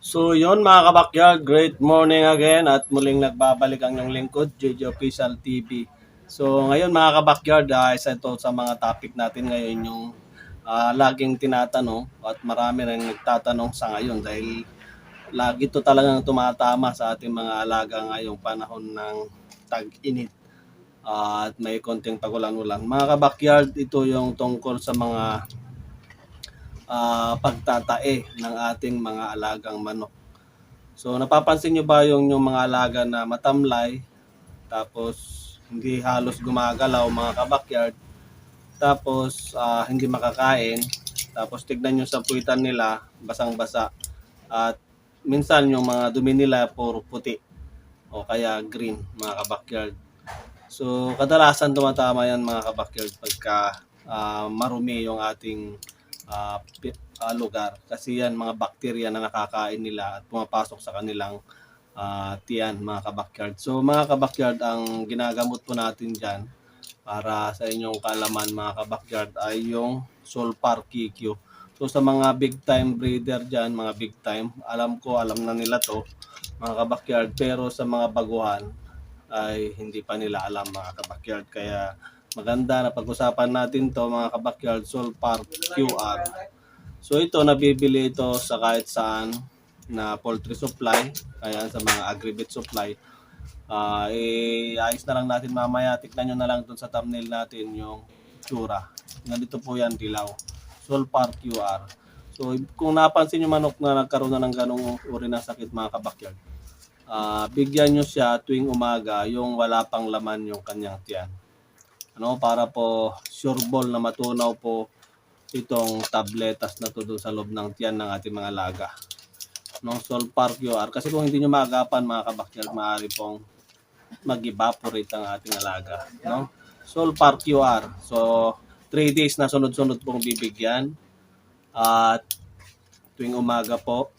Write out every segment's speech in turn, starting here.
So yun mga kabakyard, great morning again at muling nagbabalik ang inyong lingkod, JJ Official TV. So ngayon mga kabakyard, uh, isa ito sa mga topic natin ngayon yung ah, laging tinatanong at marami rin nagtatanong sa ngayon dahil lagi ito talagang tumatama sa ating mga alaga ngayong panahon ng tag-init Ah, at may konting pagulan-ulan. Mga kabakyard, ito yung tungkol sa mga ah, pagtatae ng ating mga alagang manok. So napapansin nyo ba yung, yung mga alaga na matamlay, tapos hindi halos gumagalaw mga kabakyard, tapos ah, hindi makakain, tapos tignan nyo sa puwitan nila, basang-basa, at minsan yung mga dumi nila puro puti o kaya green mga kabakyard. So kadalasan tumatama yan mga kabakyard pagka ah, marumi yung ating pi- ah, lugar kasi yan mga bakterya na nakakain nila at pumapasok sa kanilang ah, tiyan mga kabakyard. So mga kabakyard ang ginagamot po natin dyan para sa inyong kalaman mga kabakyard ay yung Solpar QQ. So sa mga big time breeder dyan, mga big time, alam ko alam na nila to mga kabakyard pero sa mga baguhan ay hindi pa nila alam mga kabakyard kaya maganda na pag-usapan natin to mga kabakyard Solpar QR So ito nabibili ito sa kahit saan na poultry supply, kaya sa mga agribit supply. Ah, eh, ayos na lang natin mamaya. Tignan nyo na lang dun sa thumbnail natin yung tsura. Nandito po yan, dilaw. Solpar QR. So kung napansin yung manok na nagkaroon na ng ganong uri ng sakit mga kabakyard, ah, bigyan nyo siya tuwing umaga yung wala pang laman yung kanyang tiyan. Ano, para po sure ball na matunaw po itong tabletas na to sa loob ng tiyan ng ating mga laga. No, Solpar QR. Kasi kung hindi nyo maagapan mga kabakyal, maaari pong mag-evaporate ang ating alaga. No? Solpar QR. So, 3 days na sunod-sunod pong bibigyan. At tuwing umaga po,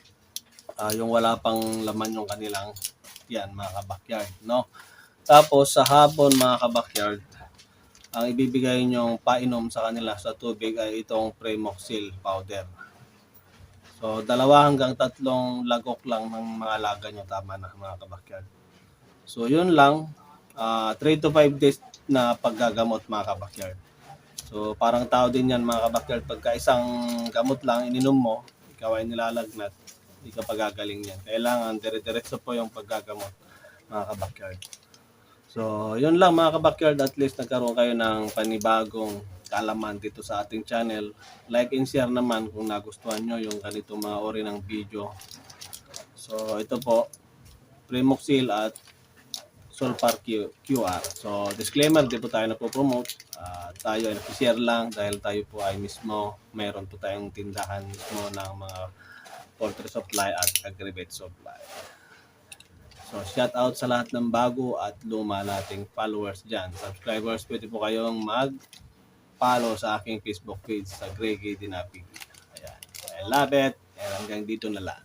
ah, yung wala pang laman yung kanilang tiyan mga kabakyard. No? Tapos sa hapon mga kabakyard, ang ibibigay nyong painom sa kanila sa tubig ay itong Premoxil powder. So, dalawa hanggang tatlong lagok lang ng mga alaga nyo. Tama na, mga kabakyard. So, yun lang. 3 to 5 days na paggagamot, mga kabakyard. So, parang tao din yan, mga kabakyard. Pagka isang gamot lang ininom mo, ikaw ay nilalagnat, hindi ka pagagaling yan. Kailangan dire-diretso po yung paggagamot, mga kabakyard. So, yun lang mga kabakyard. At least nagkaroon kayo ng panibagong kalaman dito sa ating channel. Like and share naman kung nagustuhan nyo yung ganito mga ori ng video. So, ito po, Primoxil at Solpar QR. So, disclaimer, di po tayo nagpo-promote. Ah, tayo ay nakishare lang dahil tayo po ay mismo, mayroon po tayong tindahan mismo ng mga poultry supply at aggregate supply. So, shout out sa lahat ng bago at luma nating followers dyan. Subscribers, pwede po kayong mag-follow sa aking Facebook page sa Greggy Dinapig. Ayan. I love it. And hanggang dito na lang.